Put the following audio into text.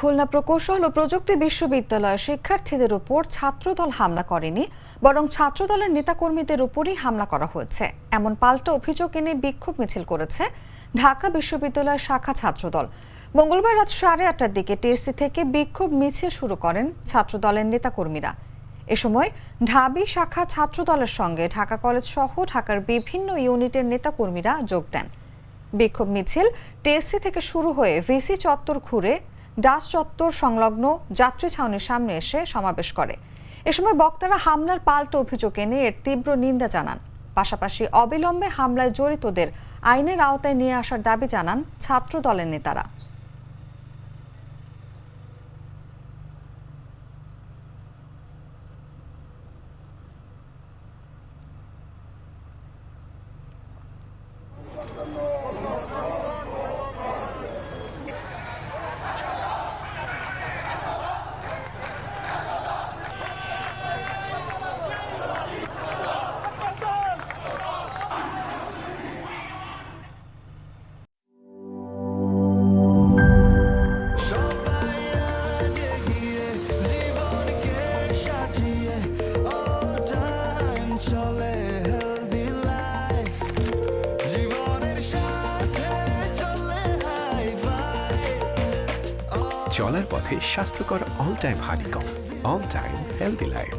খুলনা প্রকৌশল ও প্রযুক্তি বিশ্ববিদ্যালয়ের শিক্ষার্থীদের উপর ছাত্রদল হামলা করেনি, বরং ছাত্রদলের নেতাকর্মীদের উপরই হামলা করা হয়েছে। এমন পাল্টা অভিযোগ এনে বিক্ষোভ মিছিল করেছে ঢাকা বিশ্ববিদ্যালয়ের শাখা ছাত্রদল। মঙ্গলবার রাত সাড়ে আটটার দিকে টিএসসি থেকে বিক্ষোভ মিছিল শুরু করেন ছাত্রদলের নেতাকর্মীরা। এ সময় ঢাবি শাখা ছাত্রদলের সঙ্গে ঢাকা কলেজ সহ ঢাকার বিভিন্ন ইউনিটের নেতাকর্মীরা যোগ দেন। বিক্ষোভ মিছিল টিএসসি থেকে শুরু হয়ে ভিসি চত্বর ঘুরে ডাস চত্বর সংলগ্ন যাত্রী ছাউনির সামনে এসে সমাবেশ করে। এ সময় বক্তারা হামলার পাল্টা অভিযোগ এনে এর তীব্র নিন্দা জানান। পাশাপাশি অবিলম্বে হামলায় জড়িতদের আইনের আওতায় নিয়ে আসার দাবি জানান ছাত্র দলের নেতারা। চলার পথে স্বাস্থ্যকর all time honeycomb all time healthy life